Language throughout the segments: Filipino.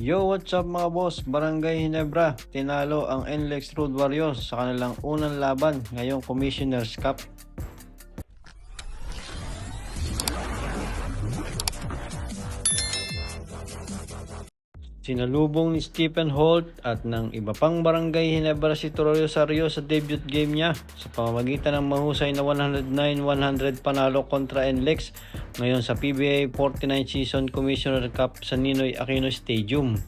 Yo, what's up mga boss? Barangay Hinebra, tinalo ang NLEX Road Warriors sa kanilang unang laban ngayong Commissioner's Cup. Sinalubong ni Stephen Holt at ng iba pang barangay Hinebra si Toro Rosario sa debut game niya sa pamamagitan ng mahusay na 109-100 panalo kontra NLEX ngayon sa PBA 49 Season Commissioner Cup sa Ninoy Aquino Stadium.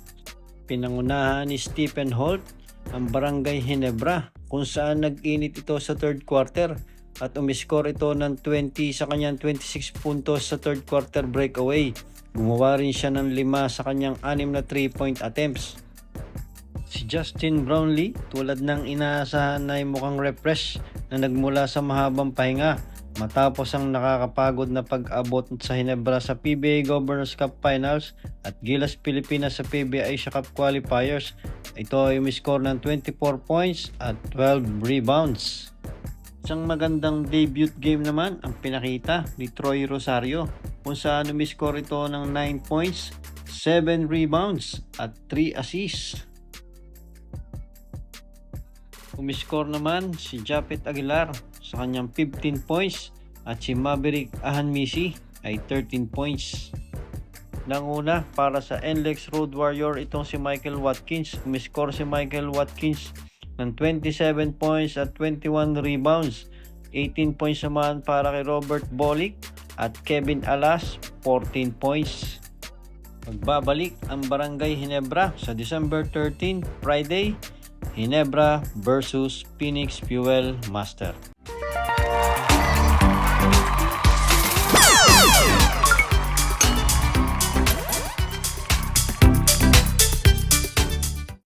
Pinangunahan ni Stephen Holt ang barangay Hinebra kung saan nag-init ito sa third quarter at umiskor ito ng 20 sa kanyang 26 puntos sa third quarter breakaway. Gumawa rin siya ng 5 sa kanyang 6 na 3-point attempts. Si Justin Brownlee, tulad ng inaasahan na ay mukhang refresh na nagmula sa mahabang pahinga matapos ang nakakapagod na pag-abot sa Hinebra sa PBA Governors Cup Finals at Gilas Pilipinas sa PBA Asia Cup Qualifiers. Ito ay umiscore ng 24 points at 12 rebounds. Isang magandang debut game naman ang pinakita ni Troy Rosario kung saan umiscore ito ng 9 points, 7 rebounds at 3 assists. Umiscore naman si Japet Aguilar sa kanyang 15 points at si Maverick Ahanmisi ay 13 points. Nanguna para sa NLEX Road Warrior itong si Michael Watkins. Umiscore si Michael Watkins ng 27 points at 21 rebounds. 18 points naman para kay Robert Bolick at Kevin Alas 14 points. Magbabalik ang Barangay Hinebra sa December 13, Friday, Hinebra versus Phoenix Fuel Master.